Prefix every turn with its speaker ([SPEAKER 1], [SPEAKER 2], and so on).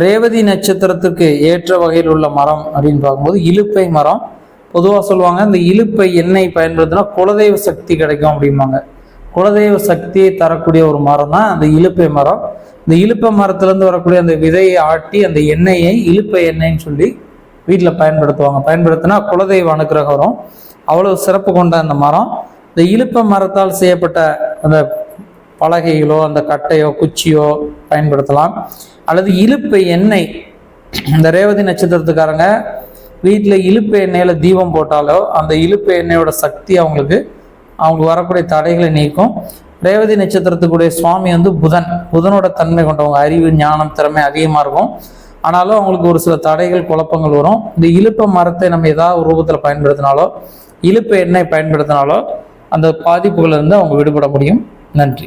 [SPEAKER 1] ரேவதி நட்சத்திரத்துக்கு ஏற்ற வகையில் உள்ள மரம் அப்படின்னு பார்க்கும்போது இலுப்பை மரம். பொதுவாக சொல்லுவாங்க இந்த இலுப்பை எண்ணெய் பயன்படுத்தினா குலதெய்வ சக்தி கிடைக்கும் அப்படிம்பாங்க. குலதெய்வ சக்தியை தரக்கூடிய ஒரு மரம் தான் அந்த இலுப்பை மரம். இந்த இலுப்பை மரத்துலேருந்து வரக்கூடிய அந்த விதையை ஆட்டி அந்த எண்ணெயை இலுப்பை எண்ணெய்ன்னு சொல்லி வீட்டில் பயன்படுத்துவாங்க. பயன்படுத்தினா குலதெய்வ அனுக்கிரகம் வரும் அவ்வளோ சிறப்பு கொண்ட அந்த மரம். இந்த இலுப்பை மரத்தால் செய்யப்பட்ட அந்த பலகைகளோ அந்த கட்டையோ குச்சியோ பயன்படுத்தலாம். அல்லது இலுப்பை எண்ணெய். இந்த ரேவதி நட்சத்திரத்துக்காரங்க வீட்டில் இலுப்பு எண்ணெயில் தீபம் போட்டாலோ அந்த இலுப்பு எண்ணெயோட சக்தி அவங்களுக்கு அவங்களுக்கு வரக்கூடிய தடைகளை நீக்கும். ரேவதி நட்சத்திரத்துக்குடைய சுவாமி வந்து புதன். புதனோட தன்மை கொண்டவங்க. அறிவு ஞானம் திறமை அதிகமாக இருக்கும். ஆனாலும் அவங்களுக்கு ஒரு சில தடைகள் குழப்பங்கள் வரும். இந்த இழுப்ப மரத்தை நம்ம ஏதாவது ஒரு ரூபத்தில் பயன்படுத்தினாலோ இலுப்பு எண்ணெய் பயன்படுத்தினாலோ அந்த பாதிப்புகள் இருந்து அவங்க விடுபட முடியும். நன்றி.